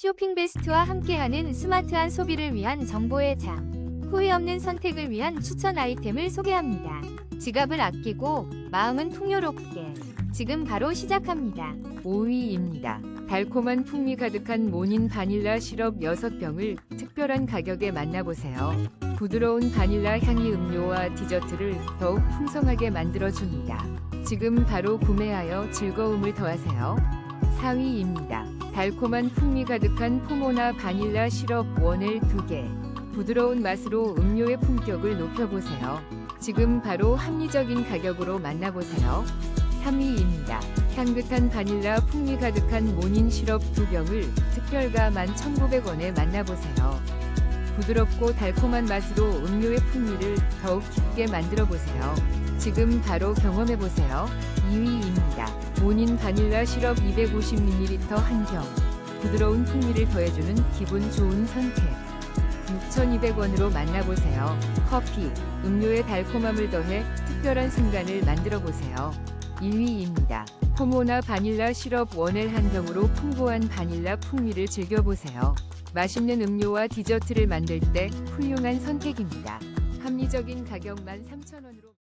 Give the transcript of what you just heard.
쇼핑 베스트와 함께하는 스마트한 소비를 위한 정보의 장. 후회 없는 선택을 위한 추천 아이템을 소개합니다. 지갑을 아끼고 마음은 풍요롭게. 지금 바로 시작합니다. 5위입니다. 달콤한 풍미 가득한 모닌 바닐라 시럽 6병을 특별한 가격에 만나보세요. 부드러운 바닐라 향이 음료와 디저트를 더욱 풍성하게 만들어줍니다. 지금 바로 구매하여 즐거움을 더하세요. 4위입니다. 달콤한 풍미 가득한 포모나 바닐라 시럽 원을 2개. 부드러운 맛으로 음료의 품격을 높여보세요. 지금 바로 합리적인 가격으로 만나보세요. 3위입니다. 향긋한 바닐라 풍미 가득한 모닌 시럽 2병을 특별가 11,900원에 만나보세요. 부드럽고 달콤한 맛으로 음료의 풍미를 더욱 깊게 만들어 보세요. 지금 바로 경험해 보세요. 2위입니다. 모닌 바닐라 시럽 250ml 한 병. 부드러운 풍미를 더해주는 기분 좋은 선택. 6,200원으로 만나보세요. 커피, 음료의 달콤함을 더해 특별한 순간을 만들어 보세요. 1위입니다. 포모나 바닐라 시럽 원엘 한 병으로 풍부한 바닐라 풍미를 즐겨보세요. 맛있는 음료와 디저트를 만들 때 훌륭한 선택입니다. 합리적인 가격 13,000원으로